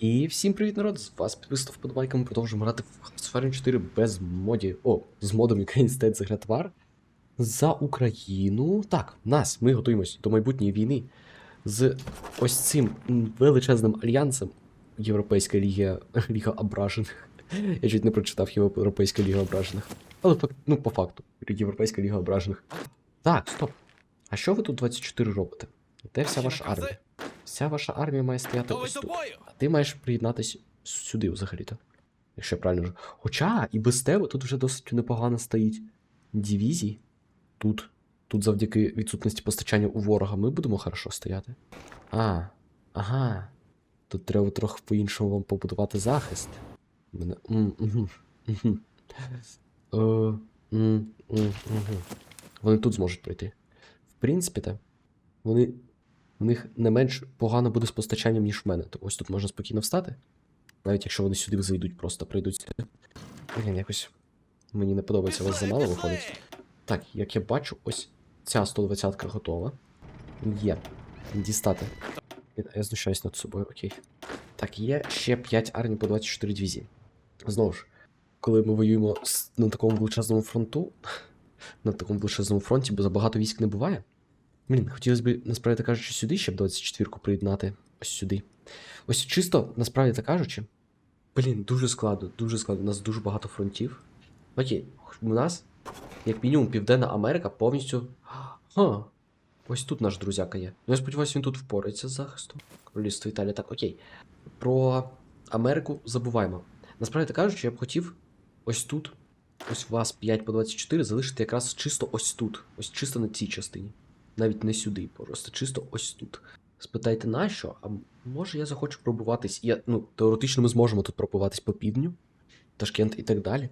І всім привіт, народ! З вас підписав вподобайка, ми продовжуємо грати в Half-Life 4 без моді. О, з модом State за Гратвар. За Україну. Так, нас, ми готуємось до майбутньої війни з ось цим величезним альянсом Європейська Ліга, Ліга Ображених. Я чуть не прочитав Європейська Ліга Ображених. Але ну, по факту, Європейська Ліга Ображених. Так, стоп. А що ви тут 24 робите? Де вся ваша армія? Вся ваша армія має стояти ось тут. А ти маєш приєднатися сюди взагалі-то. Якщо я правильно вже. Хоча і без тебе тут вже досить непогано стоїть дивізій. Тут. Тут завдяки відсутності постачання у ворога ми будемо хорошо стояти. А, ага. Тут треба трохи по-іншому вам побудувати захист. Мене. Е. Вони тут зможуть пройти. В принципі, та, вони в них не менш погано буде з постачанням, ніж в мене. То ось тут можна спокійно встати. Навіть якщо вони сюди зайдуть, просто прийдуть сюди. Блін, якось мені не подобається, вас замало виходить. Так, як я бачу, ось ця 120-ка готова. Є. Дістати. Я знущаюсь над собою, окей. Так, є ще 5 армій по 24 дивізії. Знову ж, коли ми воюємо на такому величезному фронту, на такому величезному фронті, бо забагато військ не буває. Блін, хотілося б, насправді кажучи, сюди ще б 24-ку приєднати. Ось сюди. Ось чисто, насправді так кажучи. Блін, дуже складно, дуже складно. У нас дуже багато фронтів. Окей, у нас, як мінімум, Південна Америка повністю. Ха. Ось тут наш друзяка є. Ну, я сподіваюся, він тут впорається з захистом. Королівство Італія, так, окей. Про Америку забуваємо. Насправді так кажучи, я б хотів ось тут, ось у вас 5 по 24 залишити якраз чисто ось тут. Ось чисто на цій частині. Навіть не сюди, просто чисто ось тут. Спитайте нащо? А може я захочу пробуватись. Я, ну, теоретично ми зможемо тут пробуватись по півдню, Ташкент і так далі.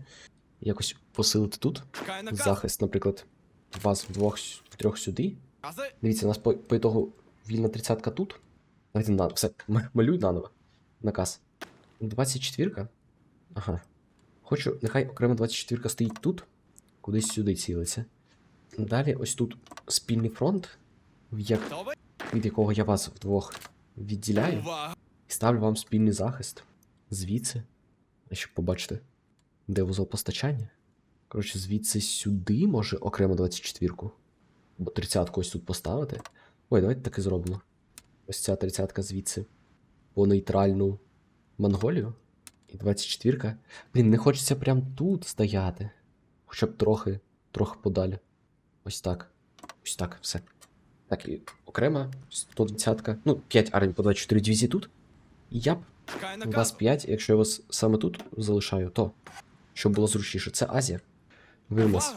Якось посилити тут. Захист, наприклад, вас вдвох втрьох сюди. Дивіться, у нас по, по ітогу вільна тридцятка тут. Давайте на все, малюй наново. Наказ. 24-ка. Ага. Хочу, нехай окремо 24-ка стоїть тут, кудись сюди цілиться. Далі ось тут спільний фронт, як, від якого я вас вдвох відділяю. І ставлю вам спільний захист. Звідси. Щоб побачити, де вузол постачання. Коротше, звідси сюди може окремо 24-ку. Бо 30-ку ось тут поставити. Ой, давайте так і зробимо. Ось ця 30-ка звідси. По нейтральну Монголію. І 24-ка. Блін, не хочеться прям тут стояти. Хоча б трохи, трохи подалі. Ось так. Ось так, все. Так, і окремо 120-ка. Ну, 5 армій по 24 дивізії тут. Я б у вас 5, якщо я вас саме тут залишаю, то щоб було зручніше. Це Азія. Ви у нас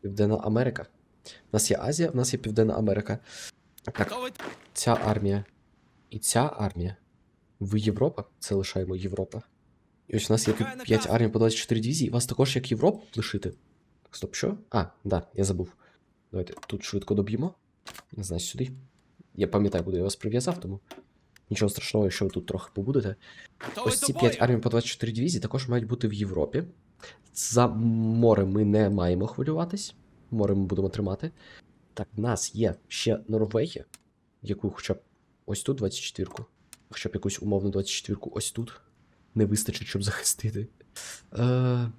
Південна Америка. У нас є Азія, у нас є Південна Америка. Так, ця армія і ця армія. Ви Європа? Це лишаємо Європа. І ось у нас є тут 5 наказ. армій по 24 дивізії. Вас також як Європу лишити. Стоп, що? А, да, я забув. Давайте тут швидко доб'ємо. Не знаю, сюди. Я пам'ятаю, куди я вас прив'язав, тому нічого страшного, якщо ви тут трохи побудете. Ось ці 5 армій по 24 дивізії також мають бути в Європі. За море ми не маємо хвилюватись. Море ми будемо тримати. Так, в нас є ще Норвегія, яку хоча б ось тут 24-ку. Хоча б якусь умовну 24-ку ось тут. Не вистачить, щоб захистити. Е,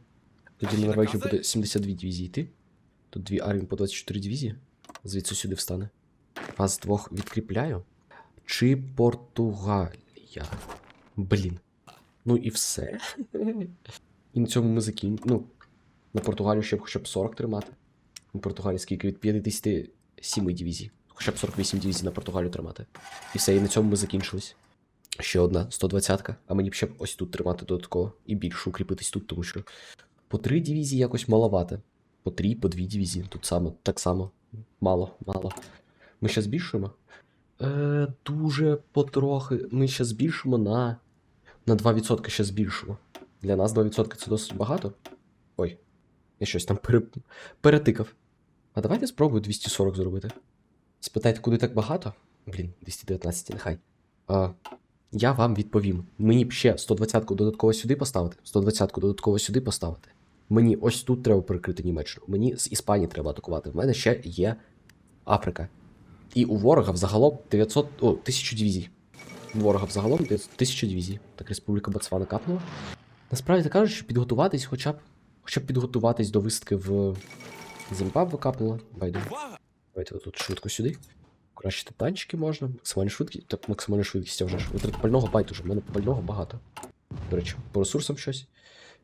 тоді на Норвегію буде 72 дивізії йти. Тут дві армії по 24 дивізії. Звідси сюди встане. Вас двох відкріпляю. Чи Португалія? Блін. Ну і все. І на цьому ми закінчимо. Ну, на Португалію ще б хоча б 40 тримати. На Португалії скільки від 57 дивізій. Хоча б 48 дивізій на Португалію тримати. І все, і на цьому ми закінчились. Ще одна 120-ка. А мені б ще б ось тут тримати додатково. І більше укріпитись тут, тому що по три дивізії якось маловато. По три, по дві дивізії. Тут саме, так само. Мало, мало. Ми ще збільшуємо? Е, дуже потрохи. Ми ще збільшимо на. На 2% ще збільшимо. Для нас 2% це досить багато. Ой, я щось там пере... перетикав. А давайте спробую 240 зробити. Спитайте, куди так багато? Блін, 219 нехай. А, я вам відповім. Мені б ще 120-ку додатково сюди поставити, 120-ку додатково сюди поставити. Мені ось тут треба перекрити Німеччину. Мені з Іспанії треба атакувати. В мене ще є Африка. І у ворога взагалом 900. О, 1000 дивізій. У ворога взагалом 1000 дивізій. Так Республіка Ботсвана капнула. Насправді кажуть, що підготуватись хоча б. Хоча б підготуватись до висадки в Зімбабве капнула. Байдуже. Давайте тут швидко сюди. Кращити танчики можна. Максимальна швидкість. Так, максимальна швидкість а вже ж. Витрат пального байдуже. В мене пального багато. До речі, по ресурсам щось.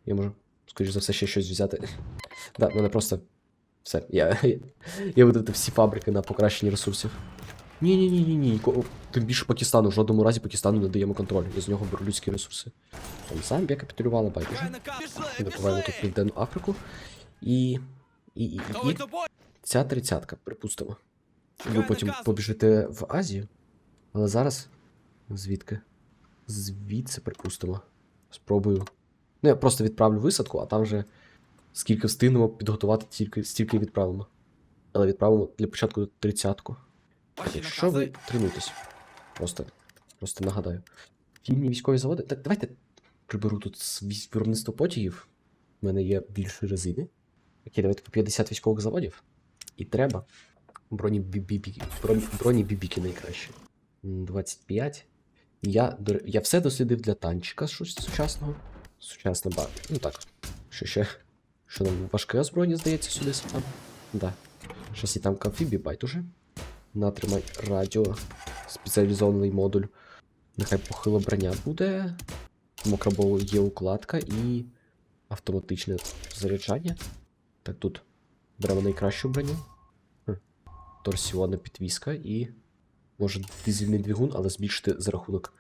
Я можу, скоріш за все, ще щось взяти. Да, мене просто. Все. Я, я витратив всі фабрики на покращення ресурсів. Ні, ні, ні. Тим більше Пакистану. В жодному разі Пакистану не даємо контроль. Я з нього беру людські ресурси. Там Замбія капітулювала, байдуже. Добуваємо тут Південну Африку. І. І, і, і, і. Ця тридцятка, припустимо. Ви потім побіжите в Азію. Але зараз. Звідки? Звідси, припустимо. Спробую. Ну, я просто відправлю висадку, а там вже скільки встигнемо підготувати, тільки, стільки відправимо. Але відправимо для початку тридцятку. Якщо ви тренуєтесь. Просто, просто нагадаю. Фільмні військові заводи. Так, давайте приберу тут виробництво потягів. У мене є більше резини. Окей, давайте по 50 військових заводів. І треба. Броні бібіки. Броні, броні бібіки найкраще. 25. Я, я все дослідив для танчика щось сучасного. Сучасна ба. Ну так. Що ще? Що нам важке озброєння, здається, сюди сам. Да. Щас і там амфібі байдуже. Натримай радіо. Спеціалізований модуль. Нехай похила броня буде. Мокрабово є укладка і автоматичне заряджання. Так, тут беремо найкращу броню. Хм. Торсіонна підвіска і. Може дизельний двигун, але збільшити за рахунок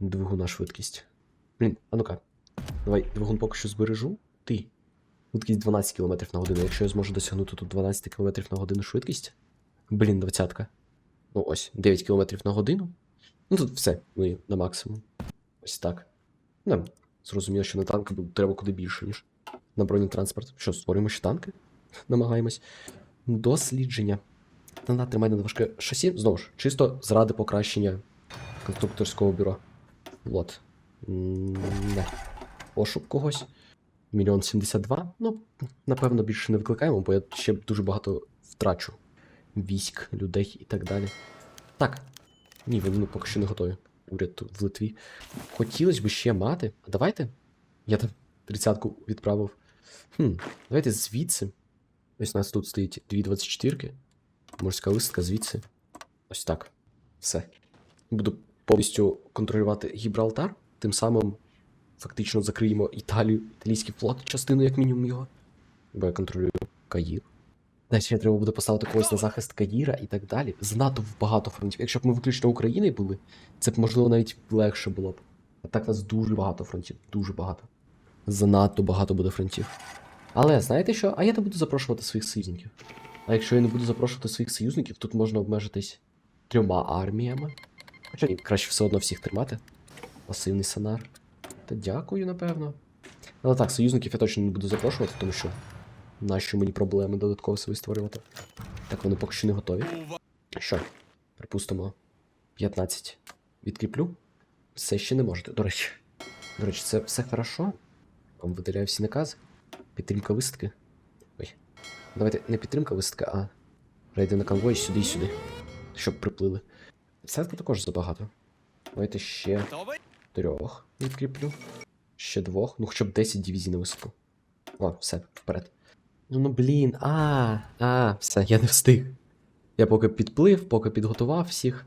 двигуна швидкість. Блін, а ну-ка. Давай двигун поки що збережу. Ти. Швидкість 12 км на годину. Якщо я зможу досягнути тут 12 км на годину швидкість. Блін, двадцятка. Ну ось, 9 км на годину. Ну тут все, ми на максимум. Ось так. Ну, зрозуміло, що на танки треба куди більше, ніж на бронетранспорт. Що, створюємо ще танки? Намагаємось. Дослідження. Та тримай на важке шасі. Знову ж, чисто заради покращення конструкторського бюро. Вот. Не. Пошук когось. Мільйон сімдесят два. Ну, напевно, більше не викликаємо, бо я ще дуже багато втрачу військ, людей і так далі. Так. Ні, вони поки що не готові. Уряд в Литві. Хотілося б ще мати. А давайте. Я там тридцятку відправив. Хм, давайте звідси. Ось у нас тут стоїть дві 24-ки. Морська листка звідси. Ось так. Все. Буду повністю контролювати Гібралтар. Тим самим фактично закриємо Італію, італійський флот, частину, як мінімум, його. Бо я контролюю Каїр. Далі ще треба буде поставити когось на захист Каїра і так далі. Занадто багато фронтів. Якщо б ми виключно Україною були, це б можливо навіть легше було б. А так у нас дуже багато фронтів. Дуже багато. Занадто багато буде фронтів. Але знаєте що? А я не буду запрошувати своїх союзників. А якщо я не буду запрошувати своїх союзників, тут можна обмежитись трьома арміями. Хоча краще все одно всіх тримати. Пасивний сонар. Та дякую, напевно. Але так, союзників я точно не буду запрошувати, тому що нащо мені проблеми додатково собі створювати. Так, вони поки що не готові. Що? Припустимо, 15 відкріплю. Все ще не можете. До речі. До речі, це все хорошо. Вам видаляю всі накази. Підтримка висадки. Ой. Давайте не підтримка висадка, а рейди на конвой сюди і сюди. Щоб приплили. Десятка також забагато. Давайте ще трьох відкріплю. Ще двох. Ну хоча б 10 дивізій на висадку. О, все, вперед. Ну, ну блін, а, а, все, я не встиг. Я поки підплив, поки підготував всіх.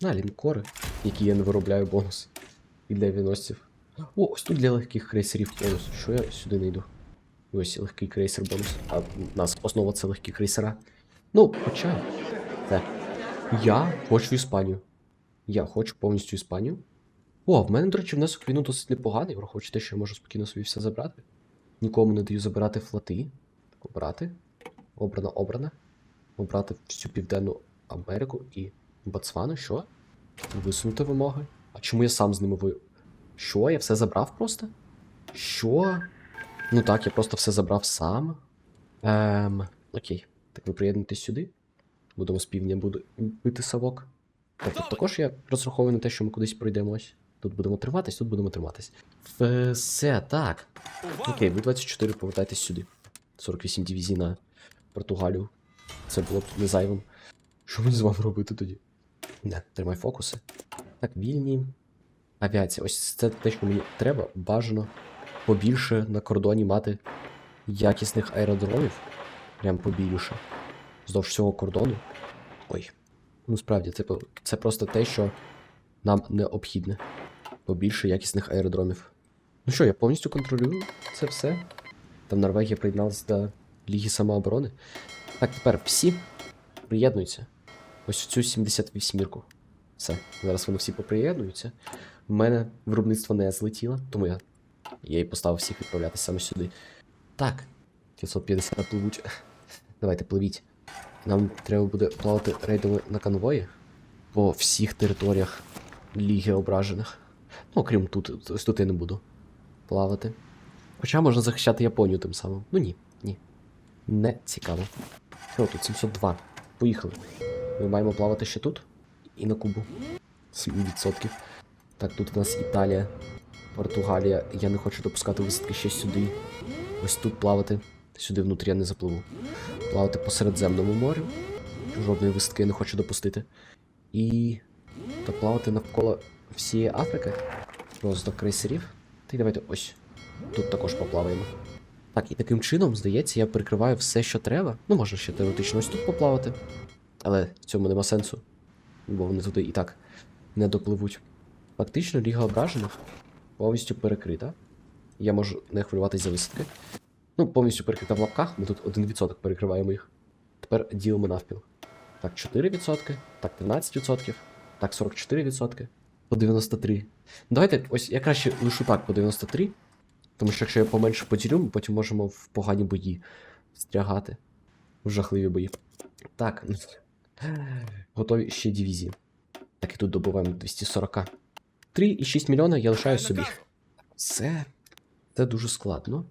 На, лінкори, які я не виробляю бонус. І для авіаносців. О, ось тут для легких крейсерів бонус. Що я сюди не йду? Ось легкий крейсер бонус. А у нас основа це легкі крейсера. Ну, хоча. Це. Я хочу Іспанію. Я хочу повністю Іспанію. О, в мене, до речі, внесок війну досить непоганий, враховуючи те, що я можу спокійно собі все забрати. Нікому не даю забирати флоти. Обрати. Обрана, обрана. Обрати всю Південну Америку і Ботсвану, що? Висунути вимоги. А чому я сам з ними ви. Що? Я все забрав просто? Що? Ну так, я просто все забрав сам. Ем. Окей. Так ви приєднуйтесь сюди. Будемо з півдня бити совок. Так, також я розраховую на те, що ми кудись пройдемось. Тут будемо триматись, тут будемо триматись. Все, так. Окей, ви 24 повертайтесь сюди. 48 дивізій на Португалію. Це було б не зайвим. Що мені з вами робити тоді? Не, тримай фокуси. Так, вільні. Авіація. Ось це те, що мені треба. Бажано побільше на кордоні мати якісних аеродромів. Прям побільше. Вздовж всього кордону. Ой. Ну справді, це, це просто те, що нам необхідне. Побільше якісних аеродромів. Ну що, я повністю контролюю це все. Там Норвегія приєдналася до Ліги самооборони. Так, тепер всі приєднуються. Ось в цю 78-мірку. Все, зараз вони всі поприєднуються. У мене виробництво не злетіло, тому я, я і поставив всіх відправлятися саме сюди. Так, 550 пливуть. Давайте пливіть. Нам треба буде плавати рейдами на конвої по всіх територіях Ліги ображених. Ну, окрім тут, ось тут я не буду плавати. Хоча можна захищати Японію тим самим. Ну ні, ні. Не цікаво. Що тут 702. Поїхали. Ми маємо плавати ще тут і на Кубу. 7%. Так, тут у нас Італія, Португалія. Я не хочу допускати висадки ще сюди. Ось тут плавати. Сюди внутрі я не запливу. Плавати по Середземному морю. Жодної висадки я не хочу допустити. І. Та плавати навколо всієї Африки. Розвиток крейсерів. Та й давайте ось. Тут також поплаваємо. Так, і таким чином, здається, я прикриваю все, що треба. Ну, можна ще теоретично ось тут поплавати. Але в цьому нема сенсу. Бо вони туди і так не допливуть. Фактично, Ліга ображених повністю перекрита. Я можу не хвилюватись за висадки. Ну, повністю перекрита в лапках, ми тут 1% перекриваємо їх. Тепер ділимо навпіл. Так, 4%, так, 13%, так, 44%, по 93. Давайте, ось я краще лишу так по 93. Тому що якщо я поменше поділю, ми потім можемо в погані бої встрягати. В жахливі бої. Так. Готові ще дивізії. Так, і тут добуваємо 240. 3,6 мільйона я лишаю собі. Це. Це дуже складно.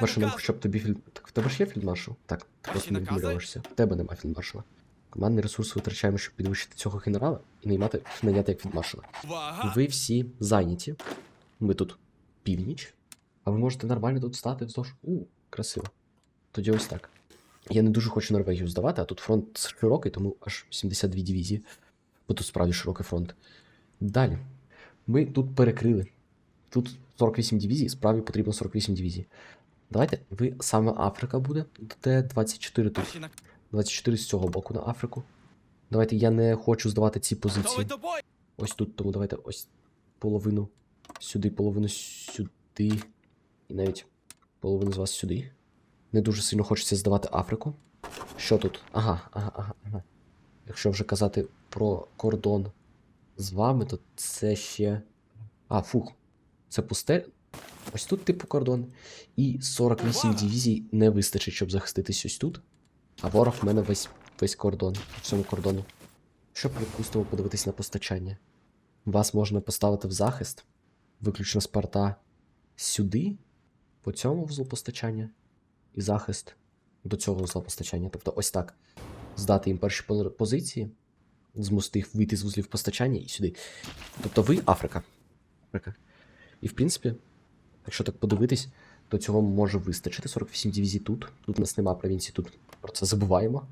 Перше, нам хоча б тобі фільм. Так в тебе ж є фільмаршал? Так, ти просто не відмовляєшся. В тебе немає фільмаршала. Командний ресурс витрачаємо, щоб підвищити цього генерала і наймати наняти як фільмаршала. Увага! Ви всі зайняті. Ми тут північ. А ви можете нормально тут стати вздовж. У, красиво. Тоді ось так. Я не дуже хочу Норвегію здавати, а тут фронт широкий, тому аж 72 дивізії. Бо тут справді широкий фронт. Далі. Ми тут перекрили. Тут 48 дивізій, справді потрібно 48 дивізій. Давайте, ви саме Африка буде, де 24 тут. Ваші на- 24 з цього боку на Африку. Давайте я не хочу здавати ці позиції. Ось тут, тому давайте ось половину сюди, половину сюди. І навіть половину з вас сюди. Не дуже сильно хочеться здавати Африку. Що тут? Ага, ага, ага, ага. Якщо вже казати про кордон з вами, то це ще. А, фух. Це пустель. Ось тут, типу, кордон. І 48 дивізій не вистачить, щоб захиститись ось тут. А ворог в мене весь, весь кордон, по всьому кордону. Щоб, припустимо, подивитись на постачання. Вас можна поставити в захист, виключно з порта сюди, по цьому вузлу постачання, і захист до цього вузла. Тобто ось так. Здати їм перші позиції, змусити їх вийти з вузлів постачання і сюди. Тобто ви Африка. Африка. І в принципі, якщо так подивитись, то цього може вистачити. 48 дивізій тут. Тут у нас нема провінції, тут про це забуваємо.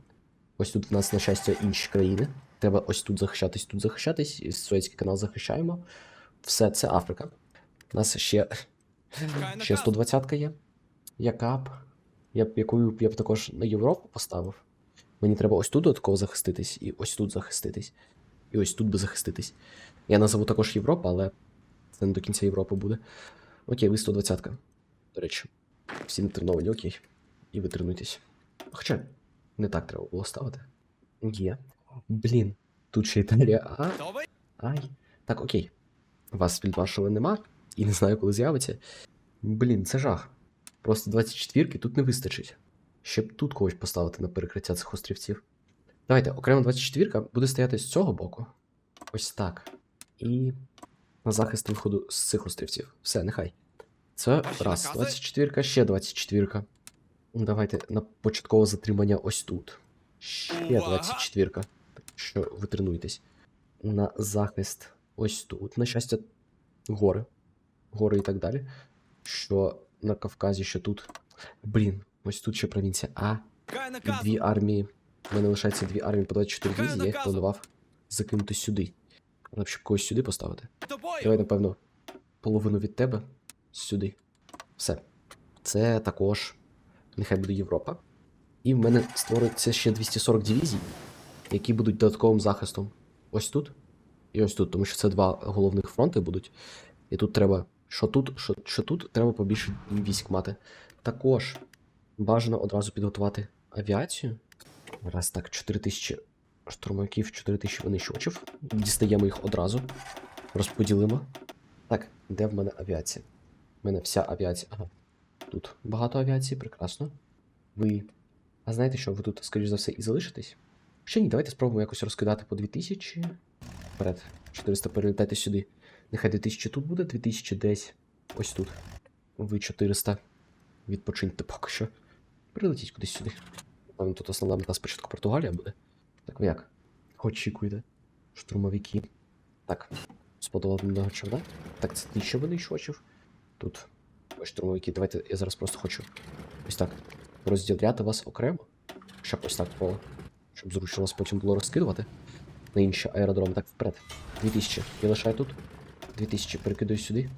Ось тут в нас, на щастя, інші країни. Треба ось тут захищатись, тут захищатись. і Суецький канал захищаємо. Все, це Африка. У нас ще, ще наказу. 120 є. Яка б. Я б яку я б також на Європу поставив. Мені треба ось тут додатково захиститись, і ось тут захиститись. І ось тут би захиститись. Я назову також Європа, але це не до кінця Європи буде. Окей, ви 120-ка. До речі, всі не треновані, окей. І ви тренуйтесь. Хоча не так треба було ставити. Є. Блін, тут ще Італія. А, ай. Так, окей. Вас фільдмаршала нема, і не знаю, коли з'явиться. Блін, це жах. Просто 24-ки тут не вистачить. Щоб тут когось поставити на перекриття цих острівців. Давайте, окремо 24-ка буде стояти з цього боку. Ось так. І на захист виходу з цих острівців. Все, нехай. Це раз. 24-ка, ще 24-ка. Ну, Давайте на початкове затримання ось тут. Ще Увага! 24-ка. Що ви тренуєтесь. На захист ось тут. На щастя, гори. Гори і так далі. Що на Кавказі, що тут. Блін, ось тут ще провінція А. Дві армії. У мене лишається дві армії по 24 Чекаю дивізії, я їх планував закинути сюди. Але б щоб когось сюди поставити. Давай, напевно, половину від тебе сюди. Все. Це також. Нехай буде Європа. І в мене створиться ще 240 дивізій, які будуть додатковим захистом. Ось тут і ось тут, тому що це два головних фронти будуть. І тут треба. Що тут, що, що тут, треба побільше військ мати. Також бажано одразу підготувати авіацію. Раз так, 4000 штурмовиків, 4000 винищувачів. Дістаємо їх одразу. Розподілимо. Так, де в мене авіація? У мене вся авіація. Ага. Тут багато авіації, прекрасно. Ви. А знаєте що, ви тут, скоріш за все, і залишитесь? Ще ні, давайте спробуємо якось розкидати по 2000. Вперед. 400 перелітайте сюди. Нехай 2000 тут буде, 2000 десь. Ось тут. Ви 400. Відпочиньте поки що. Прилетіть кудись сюди. Певно, тут основна мета спочатку Португалія буде. Так ви як? Очікуєте. Штурмовики. Так. Сподобаного човна. Так, це ті, що винищувачів. Тут ось штурмовики. Давайте я зараз просто хочу ось так розділяти вас окремо. Щоб ось так було. Щоб зручно вас потім було розкидувати на інші аеродроми. Так, вперед. 2000. Я лишаю тут. 2000 перекидаю сюди.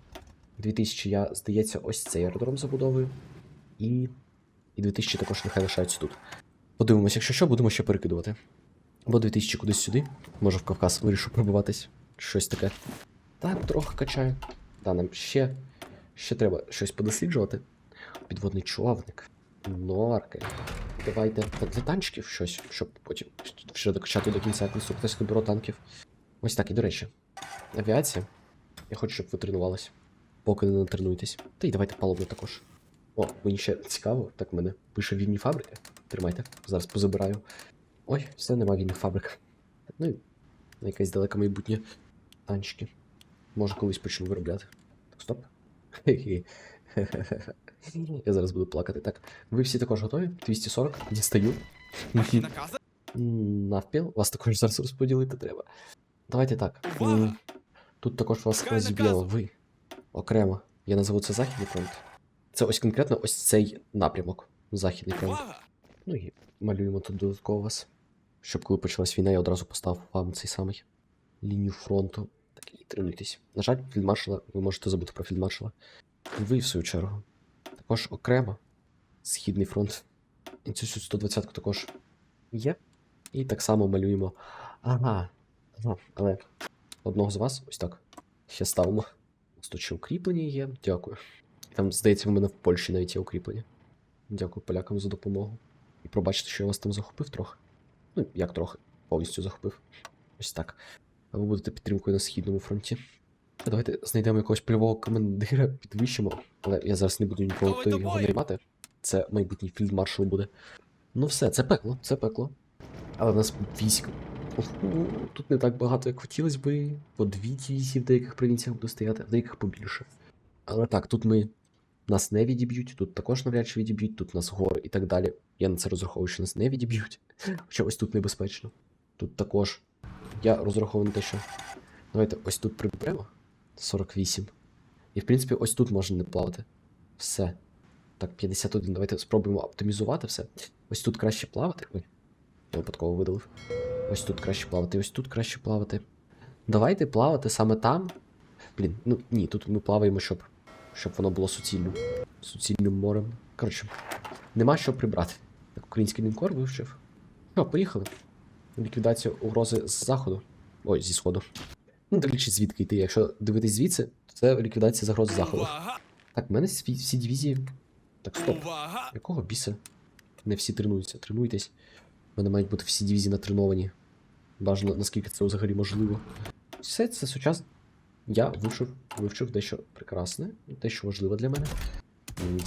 2000 я, здається, ось цей аеродром забудовую. І. І 2000 також нехай лишаються тут. Подивимось, якщо що, будемо ще перекидувати. Або 2000 кудись сюди. Може в Кавказ вирішу пробиватись. Щось таке. Так, трохи качаю. Та нам ще. Ще треба щось подосліджувати. Підводний човник. Норки. Давайте для танчиків щось, щоб потім ще докачати до кінця конструкторське бюро танків. Ось так, і до речі. Авіація. Я хочу, щоб ви тренувалися. Поки не натренуєтесь. Та й давайте паливно також. О, мені ще цікаво. Так в мене пише вільні фабрики. Тримайте, зараз позабираю. Ой, все, нема вільних фабрик. Ну якесь далеке майбутнє танчики. Може колись почну виробляти. Так, стоп. Я зараз буду плакати. Так, ви всі також готові? 240, дістаю. Навпіл, вас також зараз розподілити треба. Давайте так. Тут також вас наказу. Ви. Окремо. Я назову це Західний фронт. Це ось конкретно ось цей напрямок. Західний фронт. Ну і малюємо тут додатково вас. Щоб коли почалась війна, я одразу поставив вам цей самий лінію фронту. І тренуйтесь. На жаль, фільдмаршала, ви можете забути про фільдмаршала. Ви, в свою чергу. Також окремо. Східний фронт. І цю 120-ку також є. І так само малюємо. Ага. Ага, але одного з вас ось так. Ще ставимо. Ось тут ще укріплення є. Дякую. І там, здається, в мене в Польщі навіть є укріплення. Дякую полякам за допомогу. І пробачте, що я вас там захопив трохи. Ну, як трохи, повністю захопив. Ось так. А ви будете підтримкою на східному фронті. Давайте знайдемо якогось польового командира, підвищимо. Але я зараз не буду ніколи Готовий його наймати. Це майбутній фільдмаршал буде. Ну все, це пекло, це пекло. Але в нас військ. Тут не так багато, як хотілося би. По дві дивізії в деяких провінціях буде стояти, в деяких побільше. Але так, тут ми нас не відіб'ють, тут також навряд чи відіб'ють, тут нас гори і так далі. Я на це розраховую, що нас не відіб'ють. Хоча ось тут небезпечно. Тут також. Я розраховую на те, що. Давайте ось тут приберемо. 48. І в принципі, ось тут можна не плавати. Все. Так, 51. Давайте спробуємо оптимізувати все. Ось тут краще плавати. Ой, я випадково видалив. Ось тут краще плавати, ось тут краще плавати. Давайте плавати саме там. Блін, ну ні, тут ми плаваємо, щоб, щоб воно було суцільним. Суцільним морем. Коротше, нема що прибрати. Так, український лінкор вивчив. Що, поїхали. Ліквідація угрози з заходу. Ой, зі сходу. Ну, дивлячись, звідки йти. Якщо дивитись звідси, то це ліквідація загрози заходу. Так, в мене всі, всі дивізії. Так, стоп. Якого біса? Не всі тренуються, тренуйтесь. У мене мають бути всі дивізії натреновані. Бажано, наскільки це взагалі можливо. Все це сучасно. Я вивчив, вивчив дещо прекрасне, дещо важливе для мене.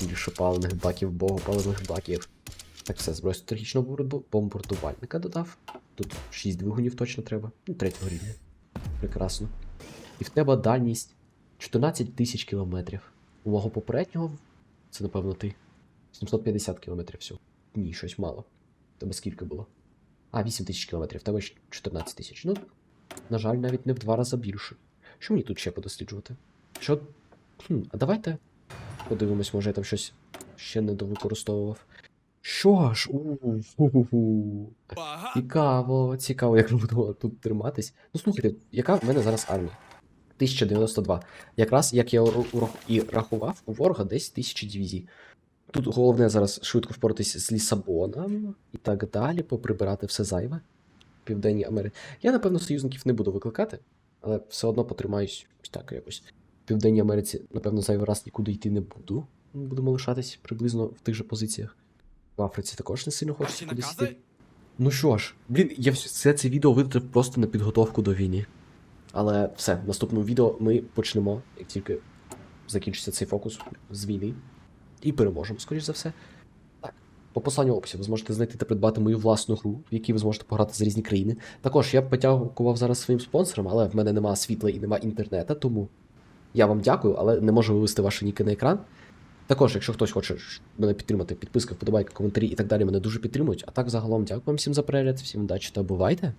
Більше паливних баків, богопаливних баків. Так, все, зброю стратегічного бомбардувальника додав. Тут 6 двигунів точно треба. Ну, третього рівня. Прекрасно. І в тебе дальність 14 тисяч кілометрів. У мого попереднього це, напевно, ти. 750 кілометрів всього. Ні, щось мало. Тебе скільки було? А, 8 тисяч кілометрів, тебе 14 тисяч. Ну, на жаль, навіть не в два рази більше. Що мені тут ще подосліджувати? Що. Хм, а давайте подивимось, може я там щось ще не довикористовував. Що ж? Цікаво, цікаво, як ми будемо тут триматись. Ну слухайте, яка в мене зараз армія? 1092. Якраз як я і рахував, у ворога десь 1000 дивізій. Тут головне зараз швидко впоратись з Лісабоном і так далі, поприбирати все зайве в Південній Америці. Я, напевно, союзників не буду викликати, але все одно потримаюсь так якось. В Південній Америці, напевно, зайвий раз нікуди йти не буду. Будемо лишатись приблизно в тих же позиціях. В Африці також не сильно хочеться кудись йти. Ну що ж, блін, я все це відео витратив просто на підготовку до війни. Але все, в наступному відео ми почнемо, як тільки закінчиться цей фокус з війни. І переможемо, скоріш за все. Так, по посланню описі ви зможете знайти та придбати мою власну гру, в якій ви зможете пограти за різні країни. Також я б потягував зараз своїм спонсором, але в мене немає світла і немає інтернету, тому я вам дякую, але не можу вивести ваші ніки на екран. Також, якщо хтось хоче мене підтримати, підписка, вподобайка, коментарі і так далі мене дуже підтримують. А так загалом дякую вам всім за перегляд, всім удачі та бувайте!